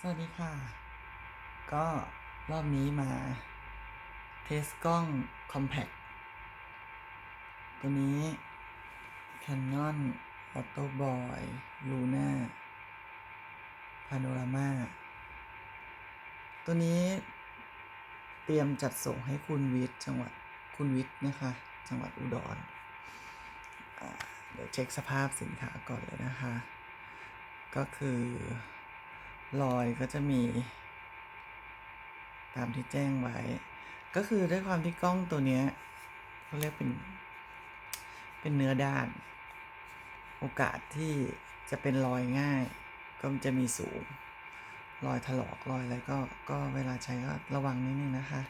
สวัสดีค่ะ ก็รอบนี้มาเทสกล้อง Compact ตัวนี้ Canon Auto Boy Luna Panorama ตัวนี้เตรียมจัดส่งให้คุณวิทย์จังหวัดคุณวิทย์นะคะ จังหวัดอุดรเดี๋ยวเช็คสภาพสินค้าก่อนเลยนะคะ ก็คือ รอยก็จะมี ตามที่แจ้งไว้ ก็คือด้วยความที่กล้องตัวเนี้ยเขาเรียกเป็น เป็นเนื้อด้าน โอกาสที่จะเป็นรอยง่าย ก็จะมีสูง รอยถลอกรอยอะไรก็ก็เวลาใช้ก็ระวังนิดนึงนะคะ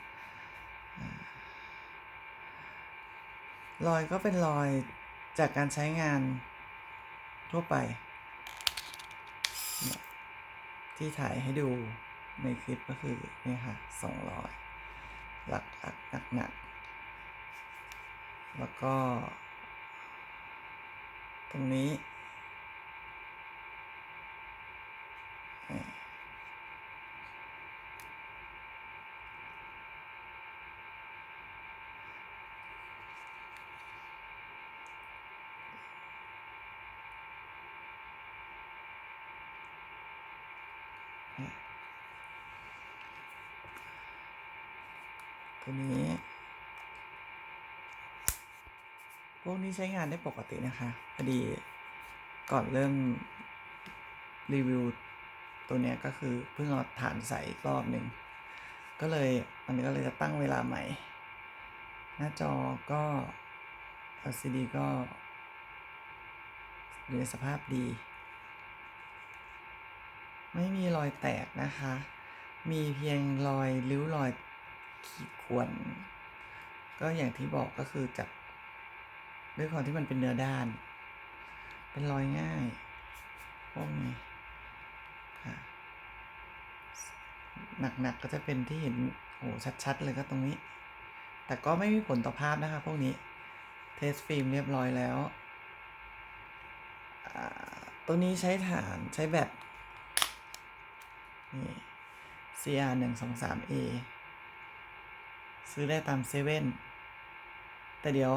รอยก็เป็นรอยจากการใช้งานทั่วไปเนี่ย ที่ถ่ายให้ดูในคลิปก็คือเนี่ยค่ะสองร้อยหลักหลักหนักหนักแล้วก็ ตรงนี้ ตัวนี้พวกนี้ใช้งานได้ปกตินะคะพอดีก่อนเริ่มรีวิวตัวเนี้ยก็คือเพิ่งเอาฐานใส่อีกรอบหนึ่งก็เลยมันนี้ก็เลยจะตั้งเวลาใหม่ หน้าจอก็ LCD ก็อยู่ในสภาพดี ไม่มีรอยแตกนะคะ มีเพียงรอยริ้วรอย ขีดข่วน ก็อย่างที่บอกก็คือจากด้วยความที่มันเป็นเนื้อด้าน เป็นรอยง่ายพวกนี้ค่ะหนักๆก็จะเป็นที่เห็นโอ้ชัด ๆ เลยก็ตรงนี้ แต่ก็ไม่มีผลต่อภาพนะคะพวกนี้ เทสฟิล์มเรียบร้อยแล้ว ตัวนี้ใช้ฐานใช้แบตนี่ CR 1 2 3 A ซื้อได้ตามเซเว่นแต่เดี๋ยว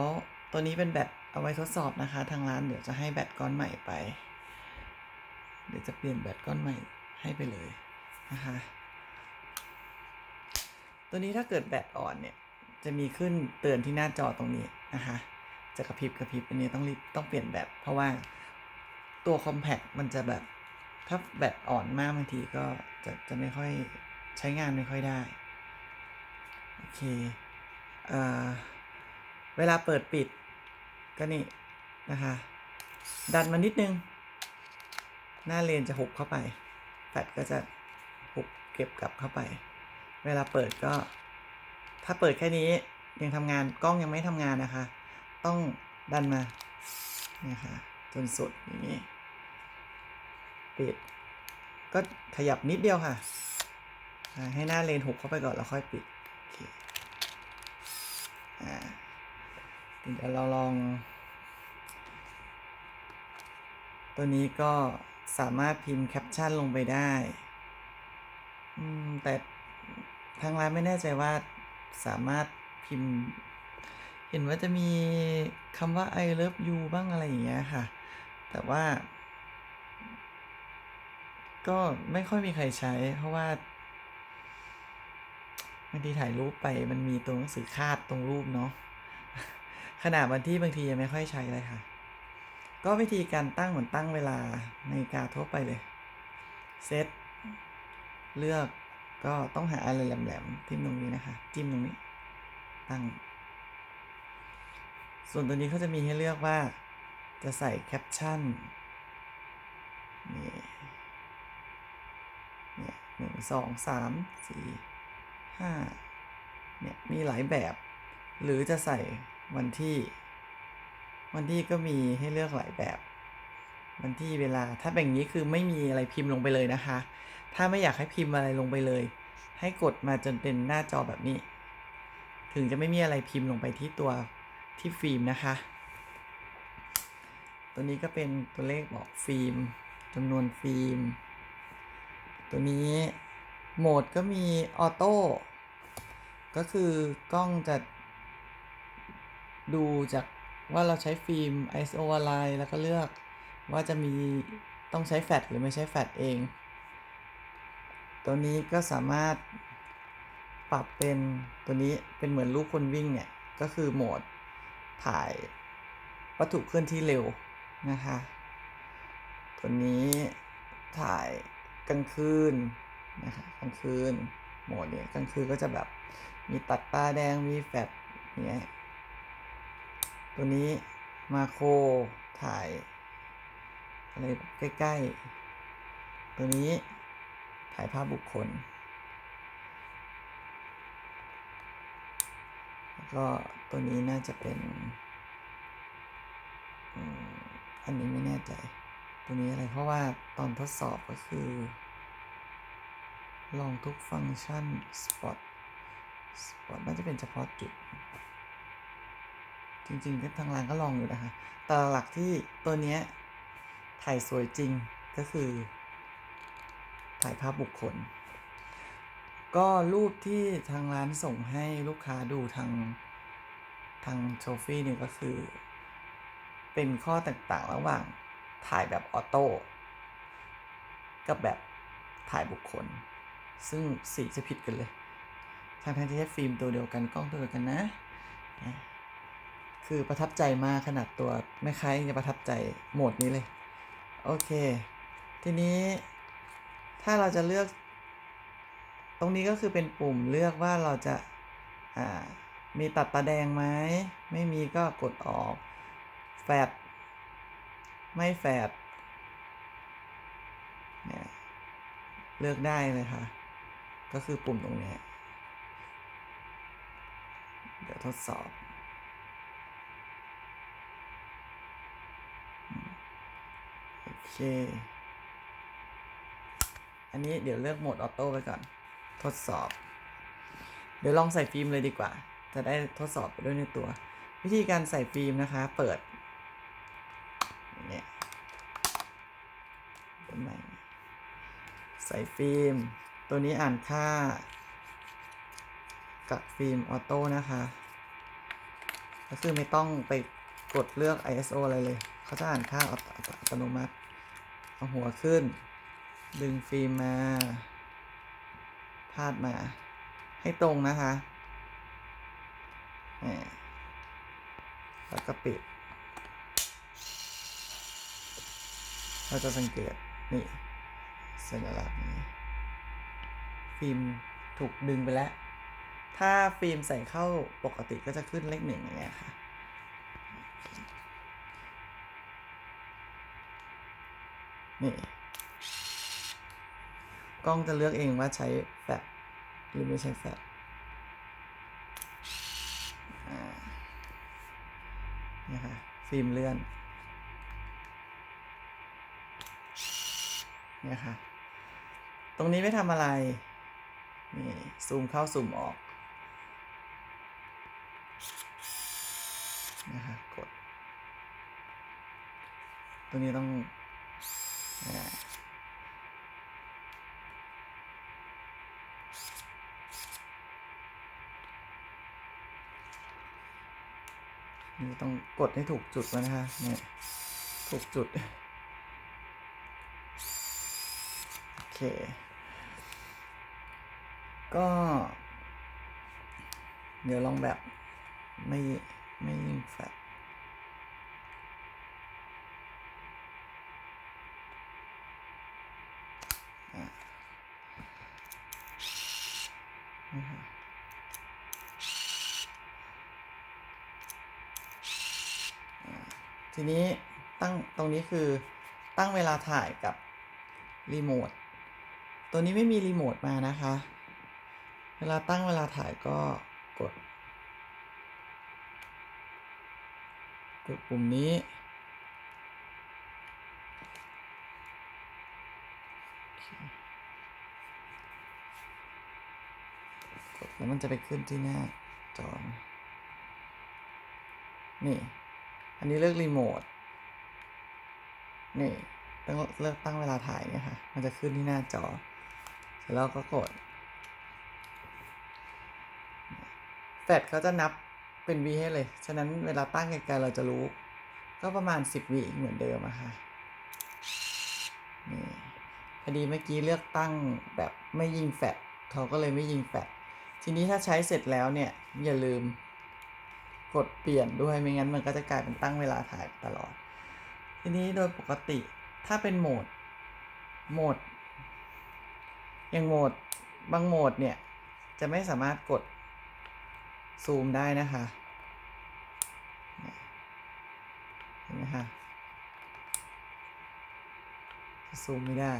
ตัวนี้เป็นแบตเอาไว้ทดสอบนะคะ ทางร้านเดี๋ยวจะให้แบตก้อนใหม่ไป เดี๋ยวจะเปลี่ยนแบตก้อนใหม่ให้ไปเลยนะคะ ตัวนี้ถ้าเกิดแบตอ่อนเนี่ย จะมีขึ้นเตือนที่หน้าจอตรงนี้นะคะ จะกระพริบกระพริบอันนี้ต้องรีบต้องเปลี่ยนแบตเพราะว่าตัวคอมแพคมันจะแบบถ้าแบตอ่อนมากบางทีก็จะจะไม่ค่อยใช้งานไม่ค่อยได้ โอเคเอ่อเวลาเปิดปิดก็นี่นะคะดันมานิดนึง หน้าเลนจะหุบเข้าไปแฟลชก็จะหุบเก็บกลับเข้าไป เวลาเปิดก็ ถ้าเปิดแค่นี้ยังทำงานกล้องยังไม่ทำงานนะคะ ต้องดันมาเนี่ยค่ะจนสุดอย่างนี้ปิด ก็ขยับนิดเดียวค่ะ ให้หน้าเลนหุบเข้าไปก่อนแล้วค่อยปิด เคอ่าเดี๋ยวเราลอง ตัวนี้ก็สามารถพิมพ์แคปชั่นลงไปได้อืมแต่ทางร้านไม่แน่ใจว่าสามารถพิมพ์ เห็นว่าจะมีคำว่า I love you บ้างอะไรอย่างเงี้ยค่ะ แต่ว่า ก็ไม่ค่อยมีใครใช้ เพราะว่า บางทีถ่ายรูปไปมันมีตัวหนังสือคาดตรงรูปเนาะขนาดวันที่บางทียังไม่ค่อยใช้เลยค่ะ ก็วิธีการตั้งเหมือนตั้งเวลาในกาทั่วไปเลยเซตเลือกก็ต้องหาอะไรแหลมๆทิมตรงนี้นะคะ จิ้มตรงนี้ ตั้ง ส่วนตัวนี้เขาจะมีให้เลือกว่าจะใส่แคปชั่นนี่เนี่ยหนึ่งสองสามสี่ ห้าเนี่ยมีหลายแบบ หรือจะใส่วันที่ วันที่ก็มีให้เลือกหลายแบบ วันที่เวลาถ้าเป็นอย่างนี้คือไม่มีอะไรพิมพ์ลงไปเลยนะคะ ถ้าไม่อยากให้พิมพ์อะไรลงไปเลย ให้กดมาจนเป็นหน้าจอแบบนี้ ถึงจะไม่มีอะไรพิมพ์ลงไปที่ตัวที่ฟิล์มนะคะ ตัวนี้ก็เป็นตัวเลขบอกฟิล์มจำนวนฟิล์ม ตัวนี้โหมดก็มีออโต้ ก็คือกล้องจะดูจากว่าเราใช้ฟิล์ม ISO อะไรแล้วก็เลือกว่าจะมีต้องใช้แฟลชหรือไม่ใช้แฟลชเอง ตัวนี้ก็สามารถปรับเป็นตัวนี้เป็นเหมือนลูกคนวิ่งเนี่ย ก็คือโหมดถ่ายวัตถุเคลื่อนที่เร็วนะคะ ตัวนี้ถ่ายกลางคืนนะคะกลางคืนโหมดเนี่ยกลางคืนก็จะแบบ มีตัดตาแดง มีแฟลชเนี้ยตัวนี้มาโคถ่าย อะไรใกล้ ๆ ตัวนี้ถ่ายภาพบุคคล แล้วก็ตัวนี้น่าจะเป็นอืมอันนี้ไม่แน่ใจ ตัวนี้อะไร เพราะว่าตอนทดสอบก็คือ ลองทุกฟังก์ชัน Spot น่าจะเป็นเฉพาะจุด จริงๆก็ทางร้านก็ลองอยู่นะคะแต่หลักที่ตัวเนี้ยถ่ายสวยจริงก็คือ ถ่ายภาพบุคคล ก็รูปที่ทางร้านส่งให้ลูกค้าดูทางทางโชฟี่เนี่ยก็คือ เป็นข้อต่างๆระหว่างถ่ายแบบออโต้กับแบบถ่ายบุคคล ซึ่งสีจะผิดกันเลย ทางทางที่ใช้ฟิล์มตัวเดียวกันกล้องตัวเดียวกันนะนะคือประทับใจมากขนาดตัวแม่ค้ายังจะประทับใจโหมดนี้เลย โอเค ทีนี้ถ้าเราจะเลือก ตรงนี้ก็คือเป็นปุ่มเลือกว่าเราจะามีตัดตาแดงไหมไม่มีก็กดออกแฟดไม่แฟดเนี่ยเลือกได้เลยค่ะ ก็คือปุ่มตรงนี้ ทดสอบ โอเค อันนี้เดี๋ยวเลือกโหมดออโต้ไว้ก่อน ทดสอบ เดี๋ยวลองใส่ฟิล์มเลยดีกว่า จะได้ทดสอบไปด้วยในตัว วิธีการใส่ฟิล์มนะคะ เปิด เนี่ยเปิดใหม่ใส่ฟิล์ม ตัวนี้อ่านค่ากับฟิล์มออโต้นะคะ ก็คือไม่ต้องไปกดเลือก ISO อะไรเลย เขาจะอ่านค่าอัตโนมัติ เอาหัวขึ้น ดึงฟิล์มมาพาดมา ให้ตรงนะคะนี่แล้วก็ปิด เราจะสังเกต นี่สัญลักษณ์นี้ ฟิล์มถูกดึงไปแล้ว ถ้าฟิล์มใส่เข้าปกติก็จะขึ้นเลขหนึ่งอย่างเงี้ยค่ะนี่กล้องจะเลือกเองว่าใช้แฟลชหรือไม่ใช้แฟลชอ่านี่ค่ะฟิล์มเลื่อนนี่ค่ะ ตรงนี้ไม่ทำอะไร นี่ ซูมเข้าซูมออก นะคะกด ตรงนี้ต้องนี่ต้องกดให้ถูกจุดแล้วนะคะเนี่ยถูกจุด โอเค ก็ เดี๋ยวลองแบบไม่ ไม่ยิงแฟลช นี่ค่ะอะทีนี้ตั้งตรงนี้คือตั้งเวลาถ่ายกับรีโมท ตัวนี้ไม่มีรีโมทมานะคะ เวลาตั้งเวลาถ่ายก็กดกดปุ่มนี้ แล้วมันจะไปขึ้นที่หน้าจอน,นี่ อันนี้เลือกรีโมท นี่ต้องเลือกตั้งเวลาถ่ายเนี่ยค่ะ มันจะขึ้นที่หน้าจอ เสร็จแล้วก็กดแฟดเขาจะนับเป็นวิให้เลย ฉะนั้นเวลาตั้งไกลๆเราจะรู้ ก็ประมาณ 10วิเหมือนเดิมอะค่ะ นี่พอดีเมื่อกี้เลือกตั้งแบบไม่ยิงแฟดเขาก็เลยไม่ยิงแฟด ทีนี้ถ้าใช้เสร็จแล้วเนี่ย อย่าลืมกดเปลี่ยนด้วยไม่งั้นมันก็จะกลายเป็นตั้งเวลาถ่ายตลอด ทีนี้โดยปกติถ้าเป็นโหมดโหมด อย่างโหมดบางโหมดเนี่ย จะไม่สามารถกดซูมได้นะคะเห็นไหมคะซูมไม่ได้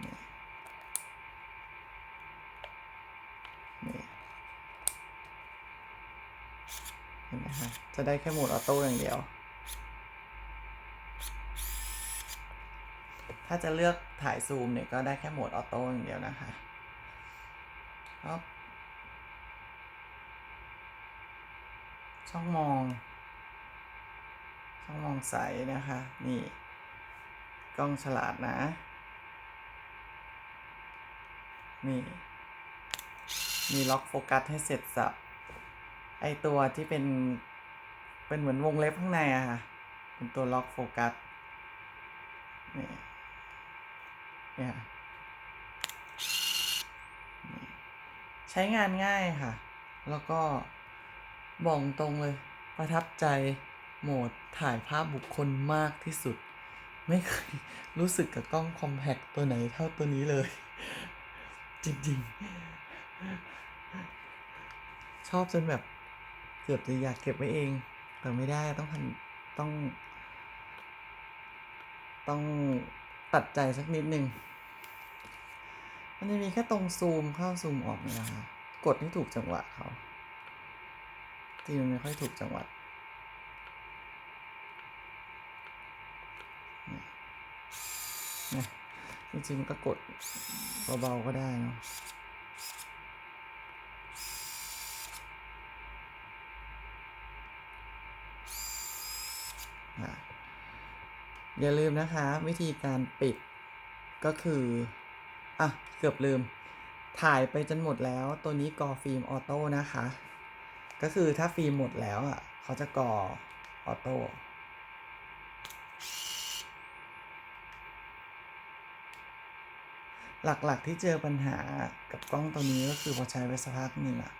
เนี่ยเนี่ย เห็นไหมคะจะได้แค่โหมดออโต้อย่างเดียว ถ้าจะเลือกถ่ายซูมเนี่ยก็ได้แค่โหมดออโต้อย่างเดียวนะคะครับช่องมอง ช่องมองใสนะคะ นี่ กล้องฉลาดนะ นี่ มีล็อกโฟกัสให้เสร็จสับ ไอตัวที่เป็น เป็นเหมือนวงเล็บข้างในอะค่ะ เป็นตัวล็อกโฟกัส นี่ เนี่ย ใช้งานง่ายค่ะ แล้วก็บอกตรงเลย ประทับใจโหมดถ่ายภาพบุคคลมากที่สุด ไม่เคยรู้สึกกับกล้องคอมแพคตัวไหนเท่าตัวนี้เลย จริง ๆ ชอบจนแบบ เกือบจะอยากเก็บไว้เอง แต่ไม่ได้ต้องทำต้อง ต้องตัดใจสักนิดนึง มันจะมีแค่ตรงซูมเข้าซูมออกนี่นะคะกดให้ถูกจังหวะเขาที่มันไม่ค่อยถูกจังหวะเนี่ยจริงๆมันก็กดเบาๆก็ได้เนาะ อย่าลืมนะคะ วิธีการปิดก็คืออะเกือบลืม ถ่ายไปจนหมดแล้วตัวนี้กอฟิล์มออโต้นะคะ ก็คือถ้าฟิล์มหมดแล้วอะเขาจะกอออโต้หลักๆที่เจอปัญหากับกล้องตัวนี้ก็คือพอใช้ไปสักพักหนึ่งอะ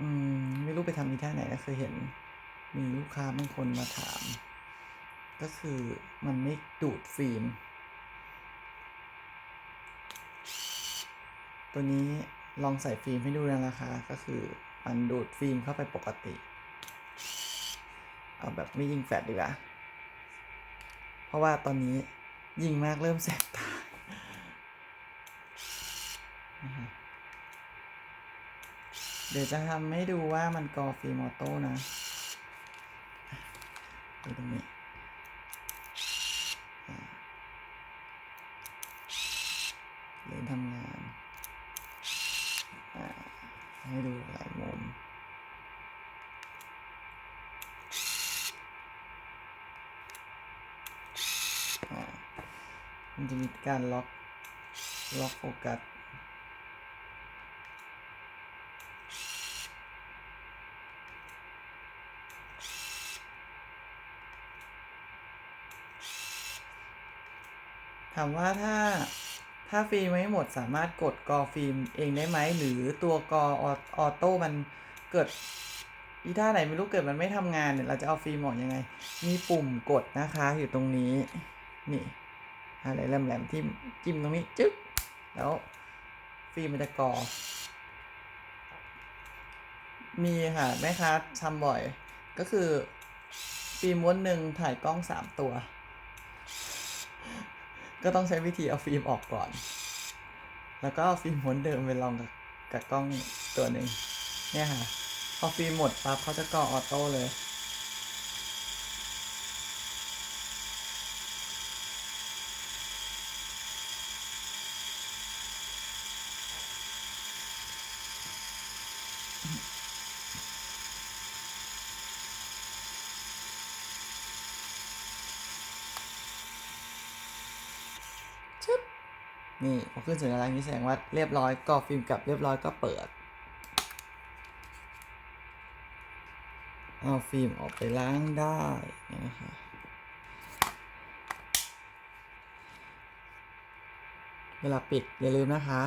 อืม ไม่รู้ไปทำที่ท่าไหนนะเคยเห็น มีลูกค้าบางคนมาถาม ก็คือมันไม่ดูดฟิล์ม ตัวนี้ลองใส่ฟิล์มให้ดูแล้วนะคะก็คือมันดูดฟิล์มเข้าไปปกติ เอาแบบไม่ยิงแฟลชดีกว่า เพราะว่าตอนนี้ยิงมากเริ่มแสบตาเดี๋ยวจะทำให้ดูว่ามันกอฟิล์มออโต้นะดูตรงนี้อ่าเริ่มทำงานอ่า ให้ดูหลายมุมอ่มันจะมีการล็อกล็อกโฟกัสถามว่าถ้า ถ้าฟิล์มไม่หมดสามารถกดกอฟิล์มเองได้ไหม หรือตัวกออออโต้มันเกิดอีท่าไหนไม่รู้เกิดมันไม่ทำงานเนี่ยเราจะเอาฟิล์มออกยังไง มีปุ่มกดนะคะอยู่ตรงนี้ นี่อะไรแหลมๆที่จิ้มตรงนี้จึ๊กแล้วฟิล์มมันจะกอมีค่ะแม่ค้าทำบ่อย ก็คือฟิล์มม้วนหนึ่งถ่ายกล้องสามตัว ก็ต้องใช้วิธีเอาฟิล์มออกก่อน แล้วก็เอาฟิล์มม้วนเดิมไปลองกับกับกล้องตัวหนึ่งเนี่ยค่ะ พอฟิล์มหมดปั๊บเขาจะก่อออโต้เลย นี่พอขึ้นสัญลักษณ์นี้แสดงว่าเรียบร้อยกรอบฟิล์มกลับเรียบร้อยก็เปิด เอาฟิล์มออกไปล้างได้นะคะเวลาปิดอย่าลืมนะคะ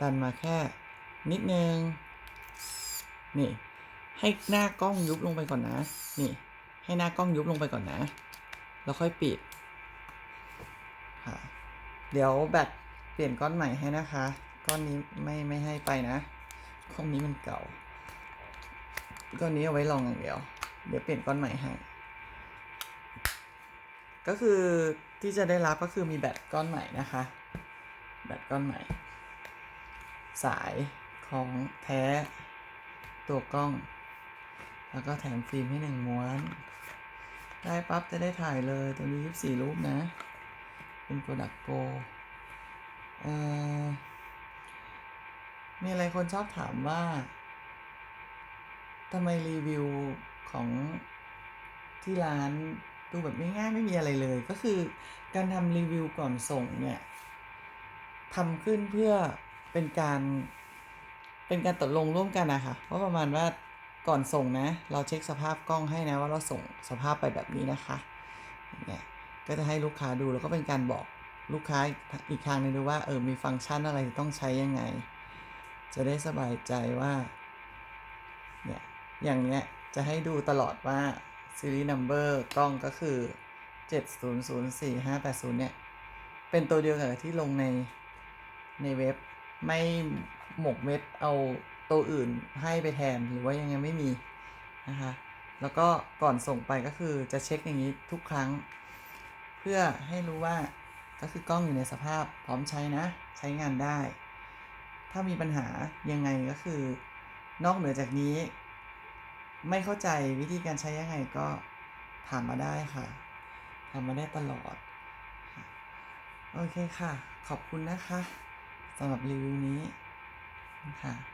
ดันมาแค่นิดนึง นี่ ให้หน้ากล้องยุบลงไปก่อนนะ นี่ ให้หน้ากล้องยุบลงไปก่อนนะ แล้วค่อยปิด เดี๋ยวแบตเปลี่ยนก้อนใหม่ให้นะคะ ก้อนนี้ไม่ไม่ให้ไปนะ ก้อนนี้มันเก่า ก้อนนี้เอาไว้ลองอย่างเดียว เดี๋ยวเปลี่ยนก้อนใหม่ให้ ก็คือที่จะได้รับก็คือมีแบตก้อนใหม่นะคะ แบตก้อนใหม่ สายของแท้ตัวกล้อง แล้วก็แถมฟิล์มให้หนึ่งม้วน ได้ปั๊บจะได้ถ่ายเลย ตัวนี้ 24 รูปนะ เป็นโปรดักโกเอ่อมีอะไรคนชอบถามว่าทำไมรีวิวของที่ร้านดูแบบง่ายๆไม่มีอะไรเลย ก็คือการทำรีวิวก่อนส่งเนี่ยทำขึ้นเพื่อเป็นการเป็นการตกลงร่วมกันนะคะว่าประมาณว่าก่อนส่งนะ เราเช็คสภาพกล้องให้นะว่าเราส่งสภาพไปแบบนี้นะคะอย่างเงี้ย ก็จะให้ลูกค้าดูแล้วก็เป็นการบอกลูกค้าอีกทางหนึงด้วยว่าเออมีฟังก์ชันอะไรต้องใช้ยังไง จะได้สบายใจว่าเนี่ยอย่างเนี้ยจะให้ดูตลอดว่าซีรีส์นัมเบอร์กล้องก็คือ 7004580 เนี่ย เป็นตัวเดียวกับที่ลงในในเว็บไม่หมกเม็ดเอาตัวอื่นให้ไปแทนหรือว่ายังไงไม่มีนะคะแล้วก็ก่อนส่งไปก็คือจะเช็คอย่างนี้ทุกครั้ง เพื่อให้รู้ว่าก็คือกล้องอยู่ในสภาพพร้อมใช้นะ ใช้งานได้ ถ้ามีปัญหายังไงก็คือ นอกเหนือจากนี้ ไม่เข้าใจวิธีการใช้ยังไงก็ถามมาได้ค่ะถามมาได้ตลอด โอเคค่ะ ขอบคุณนะคะสำหรับรีวิวนี้ค่ะ